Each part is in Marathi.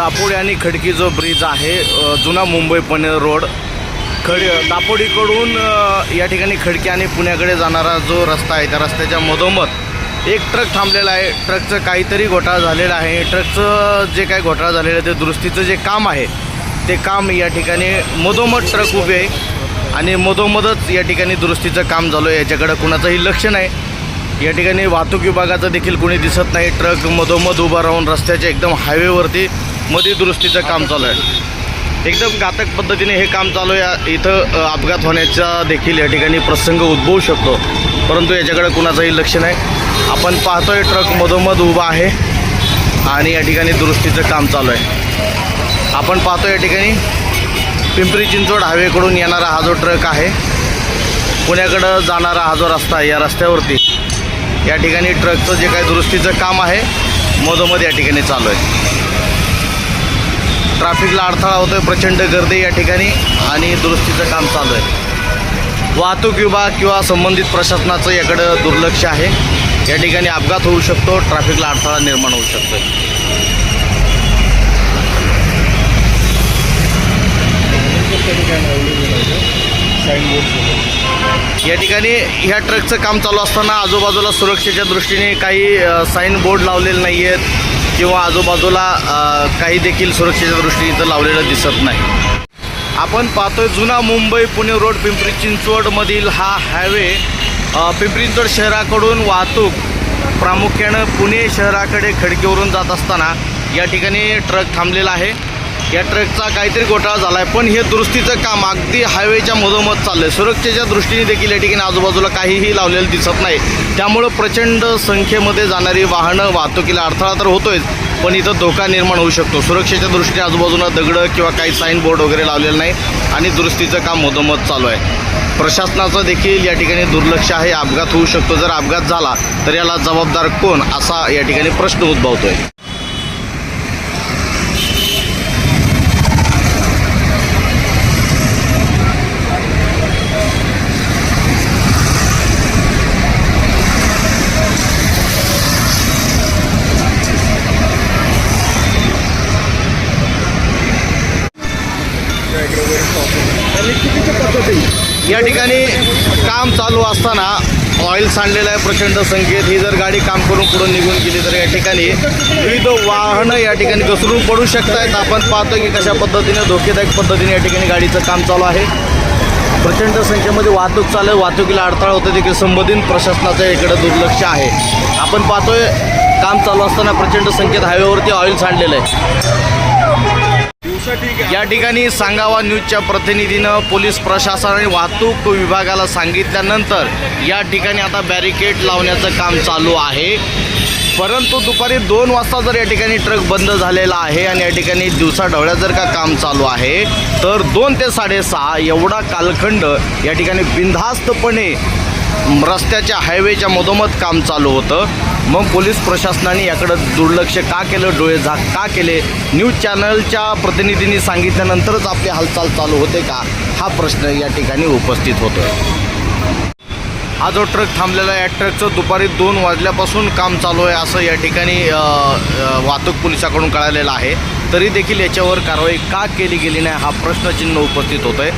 दापोडी आणि खडकी जो ब्रिज आहे जुना मुंबई पुणे रोड खड दापोडीकडून या ठिकाणी खडकी आणि पुण्याकडे जाणारा जो रस्ता आहे त्या रस्त्याच्या मधोमध एक ट्रक थांबलेला आहे. ट्रकचं काहीतरी घोटाळा झालेला आहे. ट्रकचं जे काही घोटाळा झालेलं आहे ते दुरुस्तीचं जे काम आहे ते काम या ठिकाणी मधोमध ट्रक उभे आहे आणि मधोमधच या ठिकाणी दुरुस्तीचं काम झालं आहे. याच्याकडं कुणाचंही लक्ष नाही. या ठिकाणी वाहतूक विभागाचं देखील कोणी दिसत नाही. ट्रक मधोमध उभा राहून रस्त्याच्या एकदम हायवेवरती मध्ये दुरुस्तीचं काम चालू आहे. एकदम घातक पद्धतीने हे काम चालू आहे. इथं अपघात होण्याचा देखील या ठिकाणी प्रसंग उद्भवू शकतो. परंतु याच्याकडे कुणाचंही लक्ष नाही. आपण पाहतोय ट्रक मधोमध उभा आहे आणि या ठिकाणी दुरुस्तीचं काम चालू आहे. आपण पाहतो या ठिकाणी पिंपरी चिंचवड हायवेकडून येणारा हा जो ट्रक आहे पुण्याकडं जाणारा हा जो रस्ता आहे या रस्त्यावरती या ठिकाणी ट्रकचं जे काही दुरुस्तीचं काम आहे मधोमध या ठिकाणी चालू आहे. ट्रॅफिकला अडथळा होतोय प्रचंड गर्दी या ठिकाणी आणि दुरुस्तीचं काम चालू आहे. वाहतूक विभाग किंवा संबंधित प्रशासनाचं याकडं दुर्लक्ष आहे. या ठिकाणी अपघात होऊ शकतो ट्रॅफिकला अडथळा निर्माण होऊ शकतो. या ठिकाणी ह्या ट्रकचं काम चालू असताना आजूबाजूला सुरक्षेच्या दृष्टीने काही साईन बोर्ड लावलेले नाही आहेत किंवा आजूबाजूला काही देखील सुरक्षेच्या दृष्टीने इथं लावलेलं दिसत नाही. आपण पाहतोय जुना मुंबई पुणे रोड पिंपरी चिंचवडमधील हा हायवे पिंपरी चिंचवड शहराकडून वाहतूक प्रामुख्यानं पुणे शहराकडे खडकीवरून जात असताना या ठिकाणी ट्रक थांबलेला आहे. या ट्रकचा काहीतरी घोटाळा झाला आहे पण हे दुरुस्तीचं काम अगदी हायवेच्या मधोमध चाललं आहे सुरक्षेच्या दृष्टीने देखील या ठिकाणी आजूबाजूला काहीही लावलेलं दिसत नाही. त्यामुळं प्रचंड संख्येमध्ये जाणारी वाहनं वाहतुकीला अडथळा तर होतोयच पण इथं धोका निर्माण होऊ शकतो. सुरक्षेच्या दृष्टीने आजूबाजूला दगडं किंवा काही साईन बोर्ड वगैरे लावलेलं नाही आणि दुरुस्तीचं काम मधोमध चालू आहे. प्रशासनाचं देखील या ठिकाणी दुर्लक्ष आहे. अपघात होऊ शकतो. जर अपघात झाला तर याला जबाबदार कोण? असा या ठिकाणी प्रश्न उद्भवतोय. या ठिकाणी काम चालू असताना ऑइल सांडलेलं आहे प्रचंड संख्येत. ही जर गाडी काम करून पुढे निघून गेली तर या ठिकाणी विविध वाहनं या ठिकाणी घसरून पडू शकत आहेत आपण पाहतो की कशा पद्धतीने धोकेदायक पद्धतीने या ठिकाणी गाडीचं काम चालू आहे. प्रचंड संख्येमध्ये वाहतूक चालू आहे. वाहतुकीला अडथळा होतो देखील संबंधित प्रशासनाचं इकडे दुर्लक्ष आहे. आपण पाहतोय काम चालू असताना प्रचंड संख्येत हायवेवरती ऑइल सांडलेलं आहे. या ठिकाणी सांगावा न्यूजच्या प्रतिनिधीनं पोलीस प्रशासन आणि वाहतूक विभागाला सांगितल्यानंतर या ठिकाणी आता बॅरिकेड लावण्याचं काम चालू आहे. परंतु दुपारी दोन वाजता जर या ठिकाणी ट्रक बंद झालेला आहे आणि या ठिकाणी दिवसा ढवळ्या जर का काम चालू आहे तर दोन ते साडेसहा एवढा कालखंड या ठिकाणी बिनधास्तपणे रस्त्याच्या हायवेच्या मधोमध काम चालू होतं. मग पोलीस प्रशासनाने याकडं दुर्लक्ष का केलं डोळे झाक का केले? न्यूज चॅनलच्या प्रतिनिधींनी सांगितल्यानंतरच आपली हालचाल चालू होते का? हा प्रश्न या ठिकाणी उपस्थित होतो. हा जो ट्रक थांबलेला या ट्रकचं दुपारी दोन वाजल्यापासून काम चालू आहे असं या ठिकाणी वाहतूक पोलिसाकडून कळालेलं आहे. तरी देखील याच्यावर कारवाई का केली गेली नाही हा प्रश्नचिन्ह उपस्थित होतं आहे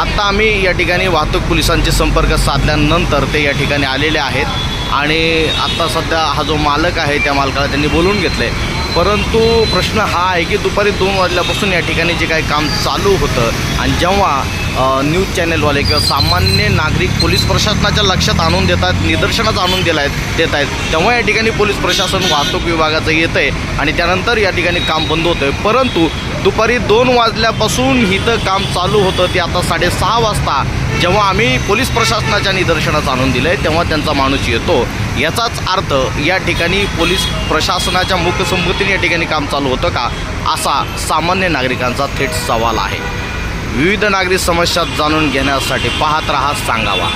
आत्ता आम्ही या ठिकाणी वाहतूक पोलिसांचे संपर्क साधल्यानंतर ते या ठिकाणी आलेले आहेत. आणि आत्ता सध्या हा जो मालक आहे त्या मालकाला त्यांनी बोलून घेतलं आहे परंतु प्रश्न हा आहे की दुपारी दोन वाजल्यापासून या ठिकाणी जे काही काम चालू होतं आणि जेव्हा न्यूज चॅनेलवाले किंवा सामान्य नागरिक पोलीस प्रशासनाच्या लक्षात आणून देतात निदर्शनात आणून दिला आहेत देत आहेत. तेव्हा या ठिकाणी पोलीस प्रशासन वाहतूक विभागाचं येतं आहे आणि त्यानंतर या ठिकाणी काम बंद होतं आहे परंतु दुपारी दोन वाजल्यापासून इथं काम चालू होतं ते आता साडेसहा वाजता. जेव्हा आम्ही पोलीस प्रशासनाच्या निदर्शनात आणून दिलं आहे तेव्हा त्यांचा माणूस येतो. याचाच अर्थ या ठिकाणी पोलीस प्रशासनाच्या मुख्यसंमतीने या ठिकाणी काम चालू होतं का असा सामान्य नागरिकांचा थेट सवाल आहे. विविध नागरिक समस्या जाणून घेण्यासाठी पाहत रहा सांगावा.